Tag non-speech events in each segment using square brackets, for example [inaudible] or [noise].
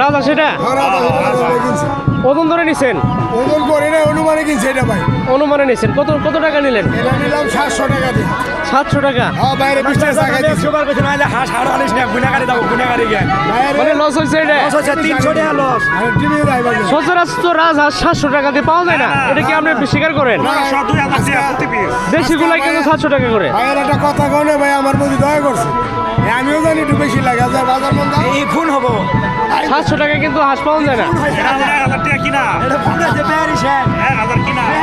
রাজা সেটা? ওজন ধরে নিছেন? ওজন করে না অনুমানে কিনছে এটা ভাই। অনুমানে নিছেন। কত কত টাকা নিলেন? এটা নিলাম সাতশো টাকা দিয়ে। সাতশো টাকা? হ্যাঁ বাইরে বিশ টাকা টাকা দিচ্ছি মানে লস হয়েছে এটা? আর টিভি যাই ভাই। সচরাচর রাজহাঁস সাতশো টাকা দিয়ে পাওয়া যায় না। এটা কি আপনি স্বীকার করেন? দেশিগুলাই কিন্তু সাতশো টাকা করে? ভাইয়ের একটা কথা কনে ভাই আমার প্রতি দয়া করছে। আচ্ছা হব। সাতশো টাকা কিন্তু হাঁস পাওয়া যায় না।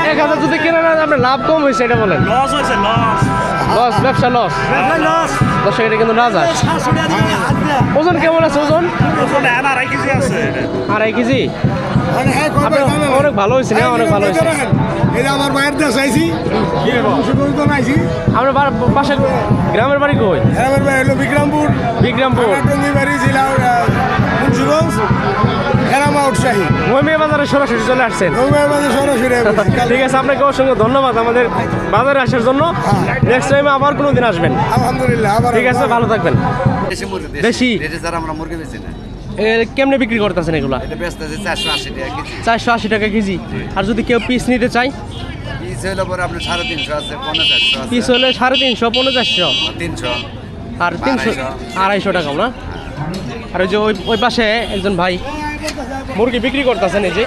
এক হাজার যদি কেনা না আপনার লাভ কম হয়েছে এটা বলেন। লস হয়েছে লস লস ব্যবসা লস লস এটা কিন্তু হাজরা ওজন কেমন আছে ওজন? আড়াই কেজি আছে। আড়াই কেজি? হ্যাঁ না? অনেক ভালো হয়েছে না? অনেক ভালো হয়েছে। আমার মায়ের দেশ আইছি। মুন্সিগঞ্জ তো নাইছি। আপনার বা- বাসা গ্রামের বাড়ি কই? আমার বাড়ি হলো বিক্রমপুর বিক্রমপুর কাটাটঙ্গি বাড়ি ছিল মুন্সিগঞ্জ হেরামা উৎসাহী মহিমিয়া বাজারে সরাসরি চলে আসছেন। সরাসরি [laughs] ঠিক আছে আপনাকে অসংখ্য ধন্যবাদ আমাদের বাজারে আসার জন্য। নেক্সট টাইমে আবার কোনো দিন আসবেন। আলহামদুলিল্লাহ আবার ঠিক আছে ভালো থাকবেন। দেশি ছাড়া আমরা মুরগি বেশি না। কেমনে বিক্রি করতেছেন এগুলা? চারশো আশি টাকা কেজি। চারশো আশি টাকা কেজি। আর যদি কেউ পিস নিতে চাই পিস পরে আপনার সাড়ে তিনশো আছে পনেরো চারশো পিস হলে সাড়ে তিনশো পনেরো চারশো। তিনশো। আর তিনশো আড়াইশো টাকা না? আর ওই যে ওই ওই পাশে একজন ভাই মুরগি বিক্রি করতেছেন এই যে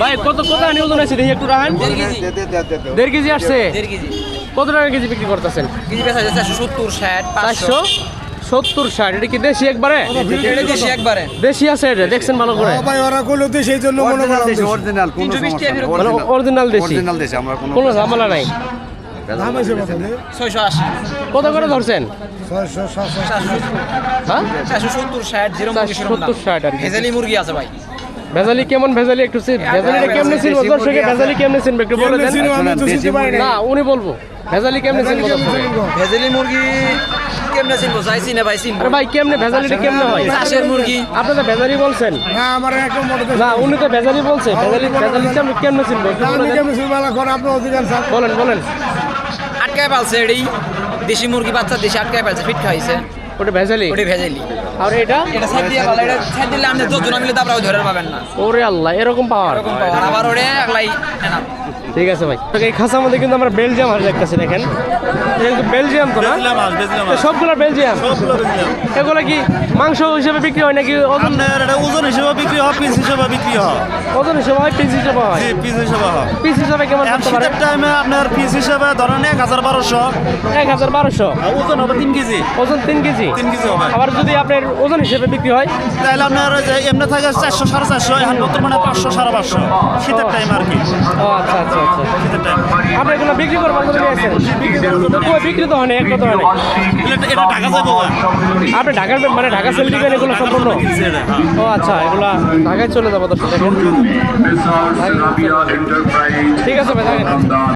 ভাই কত কত আনি ওজন আছে দেখি একটু রাখেন। দেড় কেজি। আসছে? কত টাকা কেজি বিক্রি করতেছেন? কেজি বেচা যাচ্ছে চারশো সত্তর ষাট চারশো সত্তর ষাট। এটা কি দেশি একবারে? দেশি একবারে। দেশি আছে এটা দেখছেন ভালো করে? ভাই ওরা সেই জন্য মনে করলাম অরিজিনাল কোনো সমস্যা মানে অরিজিনাল দেশি। অরিজিনাল দেশি আমরা কোনো ঝামেলা নাই? ছয়শো আশি। কত করে ধরছেন? ছয়শো সাতশো। হ্যাঁ? চারশো সত্তর ষাট জিরো মুরগি চারশো সত্তর ষাট আর ভেজালি মুরগি আছে ভাই। ভেজালি কেমন ভেজালি একটু ভেজালিটা কেমনে চিনবো দর্শকে ভেজালি কেমনে চিনবে একটু বলে দেন। না। উনি বলব। ভেজালি কেমনে চিনবো ভেজালি মুরগি কেমনে চিনবো চাইছি না ভাই চিনবো আরে ভাই কেমনে ভেজালিটা কেমনে হয়? চাষের মুরগি। আপনি তো ভেজালি বলছেন। না আমার একটা মোটর না উনি তো ভেজালি বলছে। ভেজালি ভেজালি কেমনে চিনবো অধিকার বলেন বলেন। আটকায় পালছে এটি দেশি মুরগি বাচ্চা দেশি আটকায় পালছে ফিট খাইছে ওটা ভেজালি? ওটা ভেজালি। আর এটা? এটা সাইড দিয়ে পালা এটা সাইড দিলে আপনি দুজন মিলে তারপরে ধরে পাবেন না। ওরে আল্লাহ এরকম পাওয়ার? এরকম পাওয়ার। আবার ওরে একলাই এনা ঠিক আছে ভাই। এই খাঁচার মধ্যে কিন্তু আমরা বেলজিয়াম হাঁস দেখতেছি দেখেন। এটা কিন্তু বেলজিয়াম তো না? সবগুলো বেলজিয়াম? এগুলো কি মাংস হিসেবে বিক্রি হয় নাকি ওজন? ওজন হিসেবে বিক্রি হয় পিস হিসেবে বিক্রি হয়। ওজন হিসেবে হয় পিস হিসেবে হয়? পিস হিসেবে হয়। পিস হিসেবে কেমন করতে পারে? টাইমে আপনার পিস হিসেবে ধরেন এক হাজার বারোশো। এক হাজার বারোশো। ওজন হবে তিন কেজি। ওজন তিন কেজি? তিন কেজি হবে। আবার যদি আপনার ওজন হিসেবে বিক্রি হয়? তাহলে আপনার এমনি থাকে চারশো সাড়ে চারশো এখন বর্তমানে পাঁচশো সাড়ে পাঁচশো শীতের টাইম আর কি। ও আচ্ছা আচ্ছা। আচ্ছা শীতের আপনি এগুলো বিক্রি করবার জন্য নিয়ে কই বিক্রি তো হয় একটা তো হয় এটা ঢাকা যাব। আপনি ঢাকার মানে ঢাকা সেল দিবেন এগুলো সম্পূর্ণ? ও আচ্ছা এগুলো ঢাকায় চলে যাব দর্শক ঠিক আছে ভাই